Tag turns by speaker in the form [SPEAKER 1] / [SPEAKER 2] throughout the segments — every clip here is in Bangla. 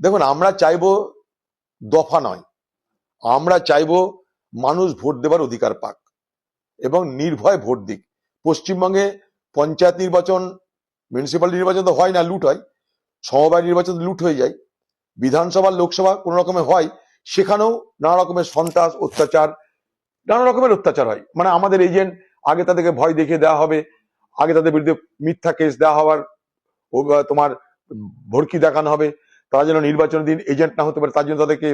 [SPEAKER 1] দেখুন, আমরা চাইব দফা নয়। আমরা চাইব মানুষ ভোট দেবার অধিকার পাক এবং নির্ভয় ভোট দিক। পশ্চিমবঙ্গে পঞ্চায়েত নির্বাচন মিউনিসিপ্যাল নির্বাচন তো হয় না, লুট হয়। সমবায় নির্বাচন লুট হয়ে যায়। বিধানসভা, লোকসভা কোন রকমের হয়, সেখানেও নানা রকমের সন্ত্রাস, অত্যাচার, নানা রকমের অত্যাচার হয়। মানে আমাদের এজেন্ট আগে তাদেরকে ভয় দেখিয়ে দেওয়া হবে, আগে তাদের বিরুদ্ধে মিথ্যা কেস দেওয়া হওয়ার তোমার ভর্কি দেখানো হবে। তারা যেন নির্বাচনের দিন এজেন্ট না হতে পারে, তার জন্য তাদেরকে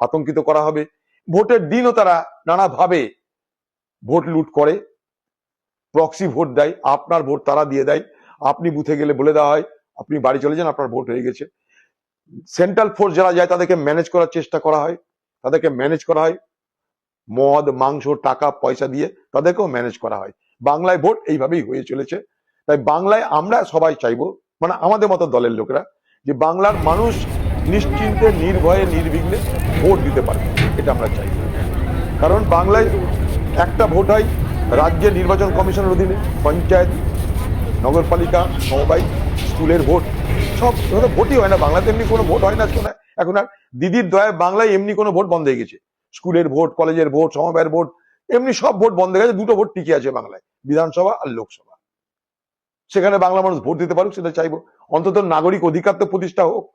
[SPEAKER 1] আতঙ্কিত করা হবে। ভোটের দিনও তারা নানাভাবে ভোট লুট করে প্রক্সি ভোট দেয়, আপনার ভোট তারা দিয়ে দেয়। আপনি বুথে গেলে বলে দেওয়া হয়, আপনি বাড়ি চলে যান, আপনার ভোট হয়ে গেছে। সেন্ট্রাল ফোর্স যারা যায়, তাদেরকে ম্যানেজ করার চেষ্টা করা হয়। তাদেরকে ম্যানেজ করা হয়। মদ, মাংস, টাকা, পয়সা দিয়ে তাদেরকেও ম্যানেজ করা হয়। বাংলায় ভোট এইভাবেই হয়ে চলেছে। তাই বাংলায় আমরা সবাই চাইব মানে আমাদের মতো দলের লোকেরা যে বাংলার মানুষ নিশ্চিন্তে, নির্ভয়ে, নির্বিঘ্নে ভোট দিতে পারে। এটা আমরা চাই। কারণ বাংলায় একটা ভোট হয় রাজ্যের নির্বাচন কমিশনের অধীনে, পঞ্চায়েত, নগরপালিকা, সমবায়, স্কুলের ভোট। সব ধরো ভোটই হয় না। বাংলাতে এমনি কোনো ভোট হয় না আজকে না এখন আর দিদির দয়ায় বাংলায় এমনি কোনো ভোট বন্ধ হয়ে গেছে। স্কুলের ভোট, কলেজের ভোট, সমবায়ের ভোট, এমনি সব ভোট বন্ধ হয়ে গেছে। দুটো ভোট টিকে আছে বাংলায়, বিধানসভা আর লোকসভা। সেখানে বাংলা মানুষ ভোট দিতে পারুক সেটা চাইব। অন্তত নাগরিক অধিকার তো প্রতিষ্ঠা হোক।